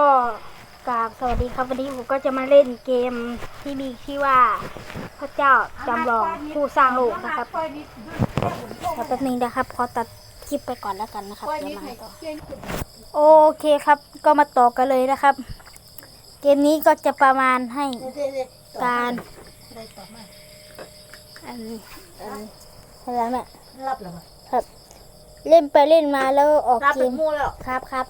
ก็กราบสวัสดีครับวันนี้ผมก็จะมาเล่นเกมที่มีชื่อว่าพระเจ้าจำลองผู้สร้างโลกนะครับแล้วแป๊บนึงนะครับขอตัดคลิปไปก่อนแล้วกันนะครับเดี๋ยวมาต่อโอเคครับก็มาต่อกันเลยนะครับ เกมนี้ก็จะประมาณให้การอันอันอะไรแม่รับแล้วมั้ยครับ เล่นไปเล่นมาแล้วออกรับเกเป็นมหมู่แล้วครับครับ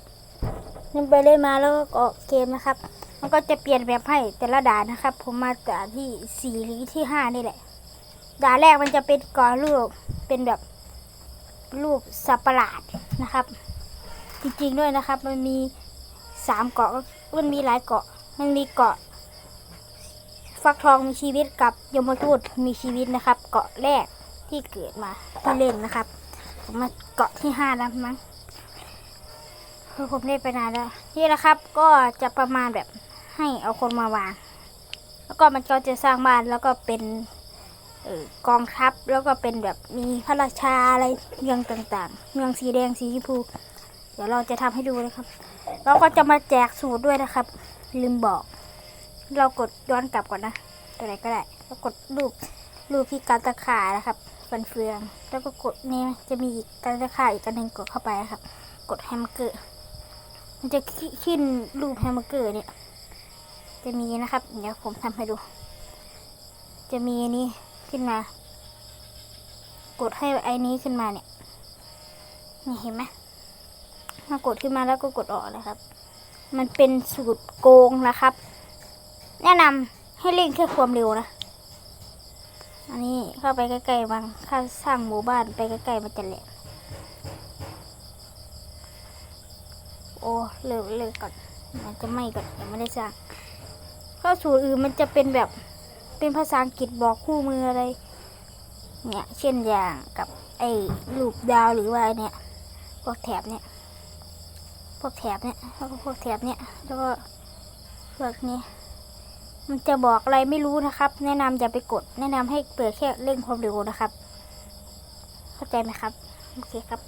เล่นไปเล่นมาแล้วก็ออกเกมนะครับ มันก็จะเปลี่ยนแบบให้แต่ละด่านนะครับ ผมมาด่านที่สี่หรือที่ห้านี่แหละ ด่านแรกมันจะเป็นก่อรูปเป็นแบบรูปสัตว์ประหลาดนะครับ จริงๆด้วยนะครับ มันมีสามเกาะมันมีหลายเกาะ มันมีเกาะ ฟักทองมีชีวิตกับยมทูตมีชีวิตนะครับ เกาะแรกที่เกิดมาที่เล่นนะครับ ผมมาเกาะที่ห้าแล้วมั้ง คือผมเล่นไปนานแล้ว นี่แหละครับ ก็จะประมาณแบบให้เอาคนมาวาง แล้วก็มันก็จะสร้างบ้านแล้วก็เป็นออกองทัพแล้วก็เป็นแบบมีพระราชาอะไรเมืองต่างๆ เมืองสีแดงสีชมพู เดี๋ยวเราจะทำให้ดูนะครับ เราก็จะมาแจกสูตรด้วยนะครับ ลืมบอก เรากดย้อนกลับก่อนนะตัวไหนก็ได้แล้วกดรูปรูปที่การตะขานะครับฟันเฟือง แล้วก็กดนี่จะมีอีกการตะขาอีกอันหนึ่งกดเข้าไปนะครับ กดแฮมเกอร์ มันจะขึ้นรูปแฮมเบอร์เกอร์เนี่ย จะมีนะครับ เดี๋ยวผมทำให้ดู จะมีนี้ขึ้นมา กดให้ไอ้นี้ขึ้นมาเนี่ย นี่เห็นไหมมากดขึ้นมาแล้วก็กดออกนะครับ มันเป็นสูตรโกงนะครับ แนะนำให้เล่นแค่ความเร็วนะ อันนี้เข้าไปใกล้ๆบางถ้าสร้างหมู่บ้านไปใกล้ๆมันจะแหลก โอ้เลิกเลิกก่อนมันจะไม่ก่อนยังไม่ได้สร้างข้าสูตรอื่นมันจะเป็นแบบเป็นภาษาอังกฤษบอกคู่มืออะไร เนี่ย เช่นอย่างกับไอ้รูปดาวหรือว่าเนี่ยพวกแถบเนี่ยพวกแถบเนี่ยแล้วก็พวกแถบเนี่ยแล้วก็พวกนี้มันจะบอกอะไรไม่รู้นะครับ แนะนำอย่าไปกด แนะนำให้เปิดแค่เร่งความเร็วนะครับ เข้าใจไหมครับโอเคครับ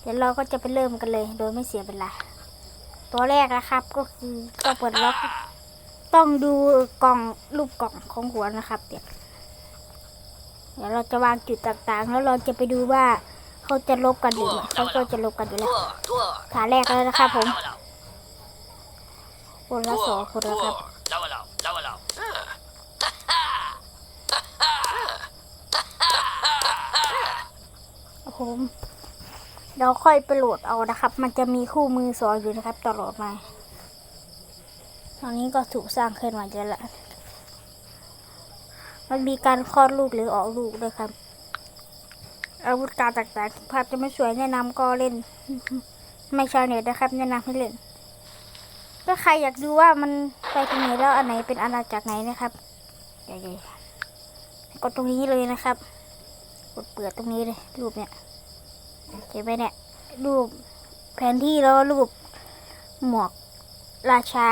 เดี๋ยวเราก็จะไปเริ่มกันเลย โดยไม่เสียเวลา ตัวแรกนะครับก็คือต้องเปิดล็อก ต้องดูกล่องรูปกล่องของหัวนะครับเดี๋ยวเดี๋ยวเราจะวางจุดต่างๆ แล้วเราจะไปดูว่าเขาจะลบกันหรือไม่เขาก็จะลบกันอยู่แล้วทั่วฐานแรกแล้วนะครับผมคนละสองคนล้วครับแล้ว แล้วแล้วแล้วผมเราค่อยไปโหลดเอานะครับ มันจะมีคู่มือสอนอยู่นะครับ ตลอดมา ตอนนี้ก็ถูกสร้างขึ้นมาเยอะละ มันมีการคลอดลูกหรือออกลูกด้วยครับ อาวุธการต่างๆภาพจะไม่สวยแนะนำก็เล่น ไม่ชาวเน็ตนะครับ แนะนำให้เล่นถ้าใครอยากดูว่ามันไปทางไหนแล้วอันไหนเป็นอาณาจักรไหนนะครับเดี๋ยวๆกดตรงนี้เลยนะครับ กดเปิดตรงนี้เลยรูปเนี่ย เห็นไหมเนี่ย รูปแผนที่แล้วรูปหมวกราชา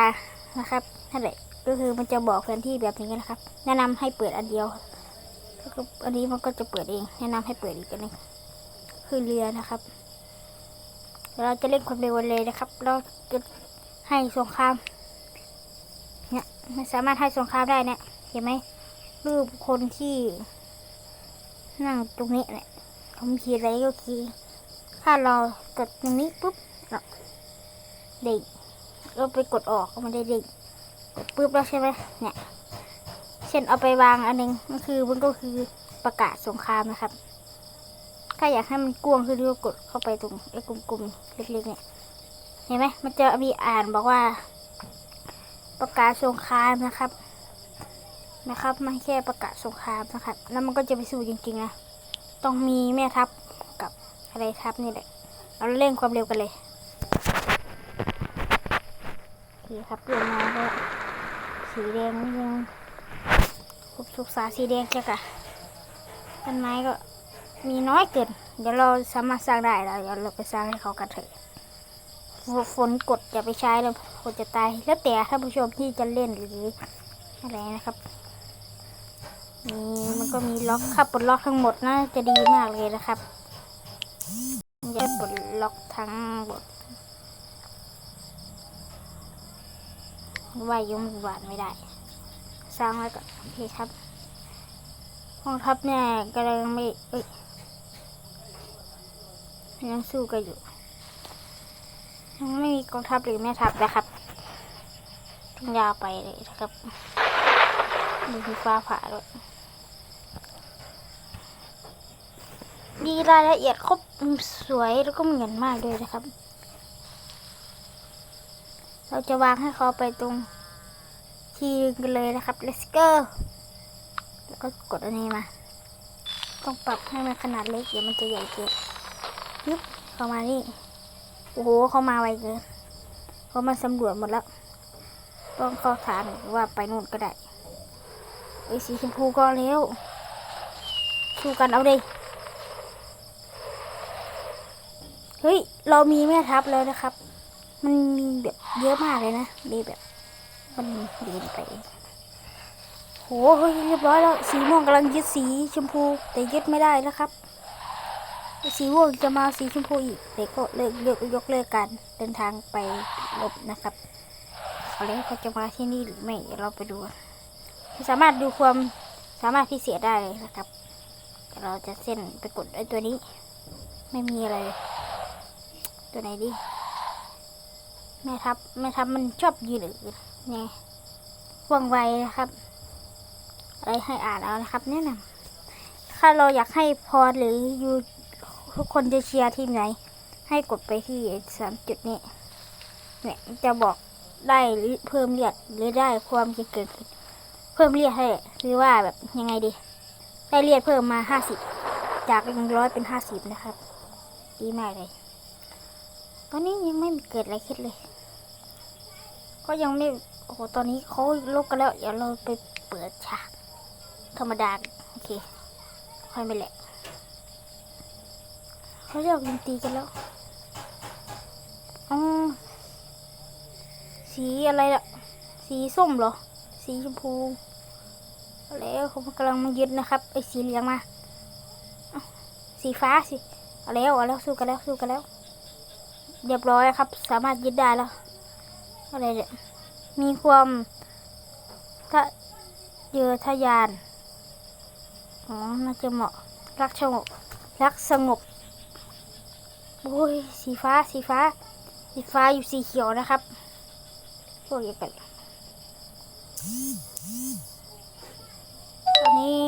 นะครับนั่นแหละก็คือมันจะบอกแผนที่แบบนี้นะครับ แนะนำให้เปิดอันเดียวแล้วก็อันนี้มันก็จะเปิดเอง แนะนำให้เปิดอีกอันนึงคือเรือนะครับเราจะเล่นความเร็วเลยนะครับ เราจะให้สงคราม เนี่ยมันสามารถให้สงครามได้เนี่ย เห็นไหมรูปคนที่ นั่งตรงนี้เนี่ยผมขีดอะไรก็คือ ถ้าเรากดตรงนี้ปุ๊บเราเด้งเราไปกดออกก็ไม่ได้เด้งกดปุ๊บแล้วใช่ไหมเนี่ย เช่นเอาไปวางอันหนึงมันคือมันก็คือประกาศสงครามนะครับ ถ้าอยากให้มันกวางคือก็กดเข้าไปตรงไอ้กลุ่มๆเล็กๆเนี่ยเห็นไหมมันจะมีอ่านบอกว่า ประกาศสงครามนะครับนะครับไม่แค่ประกาศสงครามนะครับ แล้วมันก็จะไปสู่จริงๆนะต้องมีแม่ทัพ อะไรทัพนี่แหละ เราเร่งความเร็วกันเลยโอเครับเปลงมาก็สีแดงยังคุบสุกษาสีแดงจ้ะกะต้นไม้ก็มีน้อยเกิน เดี๋ยวเราสามารถสร้างได้แล้วเดี๋ยวเราไปสร้างให้เขากันเถอะฝนกดอย่าไปใช้แล้วคนจะตายแล้วแต่ท่านผู้ชมที่จะเล่นหรืออะไรนะครับนี่มันก็มีล็อกครับปลดล็อกทั้งหมดน่าจะดีมากเลยนะครับ มันจะปลดล็อกทั้งหมดว่ายงหวานไม่ได้ สร้างไว้ก่อนโอเคครับกองทัพเนี่ยกำลังไม่เอ้ยยังสู้กันอยู่ยังไม่มีกองทัพหรือแม่ทัพนะครับต้องยาวไปเลยนะครับมีฟ้าผ่าด้วย ดีรายละเอียดครบสวยแล้วก็เหมือนมากเลยนะครับ เราจะวางให้เขาไปตรงทีกันเลยนะครับ let's go แล้วก็กดอันนี้มา ต้องปรับให้มันขนาดเล็กเดี๋ยวมันจะใหญ่เกินยึบเข้ามานี่ โอ้โหเข้ามาไวเกินเขามาสำรวจหมดแล้ว ต้องเข้าฐานว่าไปนู่นก็ได้ไอ้สีชมพูก็เร็วสู้กันเอาดิ เรามีแม่ทัพแล้วนะครับ มันมีแบบเยอะมากเลยนะมีแบบ มันเดินไปโหเรียบร้อยแล้ว สีม่วงกำลังยึดสีชมพู แต่ยึดไม่ได้แล้วครับสีม่วงจะมาสีชมพูอีกแต่ก็เลิกเลิกยกเลิกการเดินทางไปลบนะครับเอาเลยเขาจะมาที่นี่หรือไม่เดี๋ยวเราไปดูสามารถดูความสามารถพิเศษได้เลยนะครับ เราจะเส้นไปกดไอ้ตัวนี้ ไม่มีอะไร ตัวไหนดีแม่ทัพแม่ทัพมันชอบยืนอื่นไงว่องไวนะครับอะไรให้อ่านเอานะครับ แนะนำถ้าเราอยากให้พรหรือยูทุกคนจะเชียร์ทีมไหน ให้กดไปที่สามจุดนี้เนี่ยจะบอกได้เพิ่มเลือดหรือได้ความจะเกิดขึ้นเพิ่มเลือดให้หรือว่าแบบยังไงดี ได้เลือดเพิ่มมาห้าสิบจากหนึ่งร้อยเป็นห้าสิบนะครับ ดีมากเลย ตอนนี้ยังไม่เกิดอะไรขึ้นเลย ก็ยังไม่ โอ้โห ตอนนี้เขาลบกันแล้ว เดี๋ยวเราไปเปิดฉากธรรมดา โอเค ค่อยไม่แหละเขาเรียกยิงตีกันแล้วอ๋อสีอะไรล่ะ สีส้มเหรอ สีชมพู แล้วเขากำลังมายึดนะครับ ไอ้สีเหลืองมาเอ้าสีฟ้าสิ เอาแล้ว เอาแล้ว สู้กันแล้ว สู้กันแล้ว เรียบร้อยครับ สามารถยึดได้แล้ว อะไรเนี่ยมีความทะเยอทะยาน อ๋อ น่าจะเหมาะ รักสงบ รักสงบ โอ้ย สีฟ้า สีฟ้า สีฟ้าอยู่สีเขียวนะครับพวกเดียวกันตอนนี้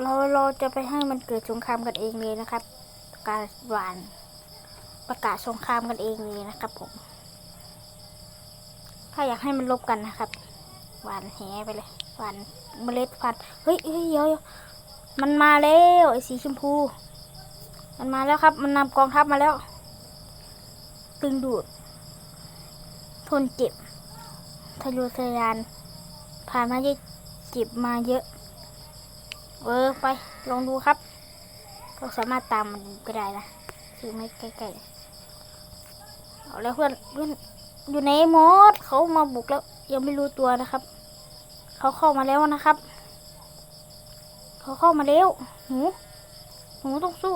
เราเราจะไปให้มันเกิดสงครามกันเองเลยนะครับ การหวาน ประกาศสงครามกันเองเลยนะครับผม ถ้าอยากให้มันลบกันนะครับ หวานแหไปเลย หวานเมล็ดพันธุ์เฮ้ยเฮ้ยเยวเดี๋ยวมันมาแล้วไอ้สีชมพู มันมาแล้วครับ มันนำกองทัพมาแล้ว ตึงดูด ทนเจ็บทะลุทะยาน ผ่านมาเยอะเจ็บมาเยอะ เออไปลองดูครับ ก็สามารถตามมันก็ได้นะ คือไม่ใกล้ๆ เอาแล้วเพื่อนเพื่อนอยู่ในหมดเขามาบุกแล้ว ยังไม่รู้ตัวนะครับ เขาเข้ามาแล้วนะครับ เขาเข้ามาแล้วหนูหนูต้องสู้